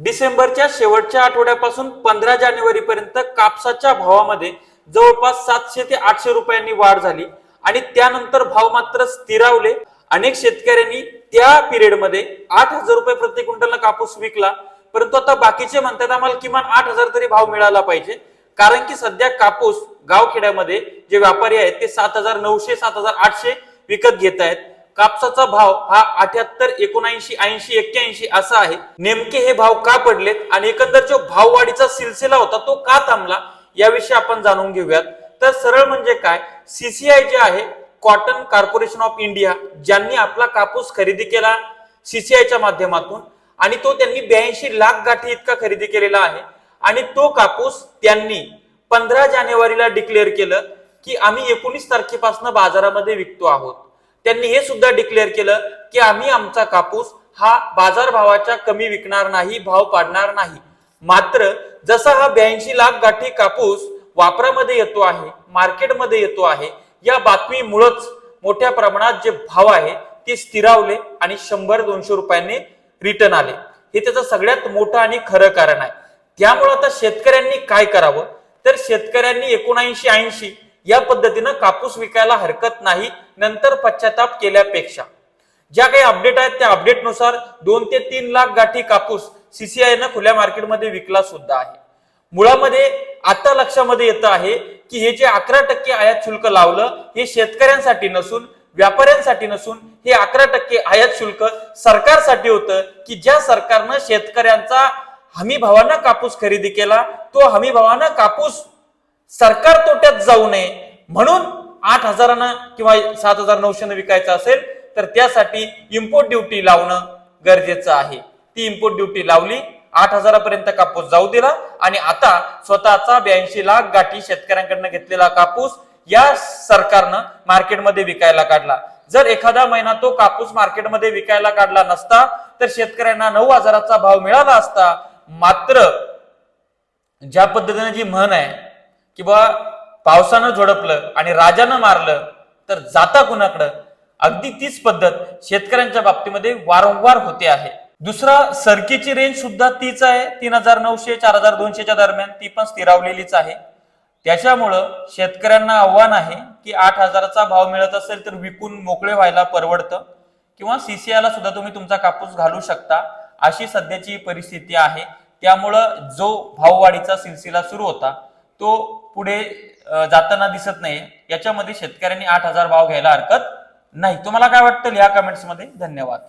डिसेंबरच्या शेवटच्या आठवड्यापासून पंधरा जानेवारी पर्यंत कापसाच्या भावामध्ये जवळपास सातशे ते आठशे रुपयांनी वाढ झाली आणि त्यानंतर भाव मात्र स्थिरावले. अनेक शेतकऱ्यांनी त्या पिरियडमध्ये आठ हजार रुपये प्रति क्विंटल कापूस विकला. परंतु आता बाकीचे म्हणतात आम्हाला किमान आठ हजार तरी भाव मिळाला पाहिजे. कारण की सध्या कापूस गावखेड्यामध्ये जे व्यापारी आहेत ते सात हजार नऊशे सात हजार आठशे विकत घेत आहेत. कापसाचा भाव हा अठ्याहत्तर एकोणऐंशी ऐंशी एक्क्याऐंशी असा आहे. नेमके हे भाव का पडलेत आणि एकंदर जो भाववाढीचा सिलसिला होता तो का थांबला याविषयी आपण जाणून घेऊयात. तर सरळ म्हणजे काय? सीसीआय जे आहे कॉटन कॉर्पोरेशन ऑफ इंडिया ज्यांनी आपला कापूस खरेदी केला सीसीआयच्या माध्यमातून आणि तो त्यांनी ब्याऐंशी लाख गाठी इतका खरेदी केलेला आहे. आणि तो कापूस त्यांनी पंधरा जानेवारीला डिक्लेअर केलं की आम्ही एकोणीस तारखेपासून बाजारामध्ये विकतो आहोत. त्यांनी हे सुद्धा डिक्लेअर केलं की आम्ही आमचा कापूस हा बाजारभावाच्या कमी विकणार नाही भाव पाडणार नाही. मात्र जसा हा ब्याऐंशी लाख गाठी कापूस वापरामध्ये येतो आहे मार्केटमध्ये येतो आहे या बातमीमुळेच मोठ्या प्रमाणात जे भाव आहे ते स्थिरावले आणि शंभर दोनशे रुपयांनी रिटर्न आले. हे त्याचं सगळ्यात मोठं आणि खरं कारण आहे. त्यामुळे आता शेतकऱ्यांनी काय करावं? तर शेतकऱ्यांनी एकोणऐंशी ऐंशी या पद्धतीनं कापूस विकायला हरकत नाही नंतर पश्चाताप केल्यापेक्षा. ज्या काही अपडेट आहेत त्या अपडेटनुसार दोन ते तीन लाख गाठी कापूस सीसीआय न खुल्या मार्केटमध्ये विकला सुद्धा आहे. मुळामध्ये आता लक्षामध्ये येतं आहे की हे जे अकरा टक्के आयात शुल्क लावलं हे शेतकऱ्यांसाठी नसून व्यापाऱ्यांसाठी नसून हे अकरा टक्के आयात शुल्क सरकारसाठी होतं की ज्या सरकारनं शेतकऱ्यांचा हमी भावानं कापूस खरेदी केला तो हमी भावानं कापूस सरकार तोट्यात जाऊ नये म्हणून आठ हजारानं किंवा सात हजार नऊशेनं विकायचं असेल तर त्यासाठी इम्पोर्ट ड्युटी लावणं गरजेचं आहे. ती इम्पोर्ट ड्युटी लावली आठ हजारापर्यंत कापूस जाऊ दिला आणि आता स्वतःचा ब्याऐंशी लाख गाठी शेतकऱ्यांकडनं घेतलेला कापूस या सरकारनं मार्केटमध्ये विकायला काढला. जर एखादा महिना तो कापूस मार्केटमध्ये विकायला काढला नसता तर शेतकऱ्यांना नऊ हजाराचा भाव मिळाला असता मात्र ज्या पद्धतीने जी म्हण आहे किंवा पावसानं झोडपलं आणि राजानं मारलं तर जाता कुणाकडं? अगदी तीच पद्धत शेतकऱ्यांच्या बाबतीमध्ये वारंवार होते आहे. दुसरा सरकीची रेंज सुद्धा तीच आहे. तीन हजार नऊशे चार हजार दोनशेच्या दरम्यान ती पण स्थिरावलेलीच आहे. त्याच्यामुळं शेतकऱ्यांना आव्हान आहे की आठ हजाराचा भाव मिळत असेल तर विकून मोकळे व्हायला परवडतं. किंवा सीसीआयला सुद्धा तुम्ही तुमचा कापूस घालू शकता. अशी सध्याची परिस्थिती आहे. त्यामुळं जो भाववाढीचा सिलसिला सुरू होता तो पुढे जाताना दिसत नाही याच्यामध्ये शेतकऱ्यांनी आठ हजार भाव घ्यायला हरकत नाही. तुम्हाला काय वाटतं या कमेंट्समध्ये धन्यवाद.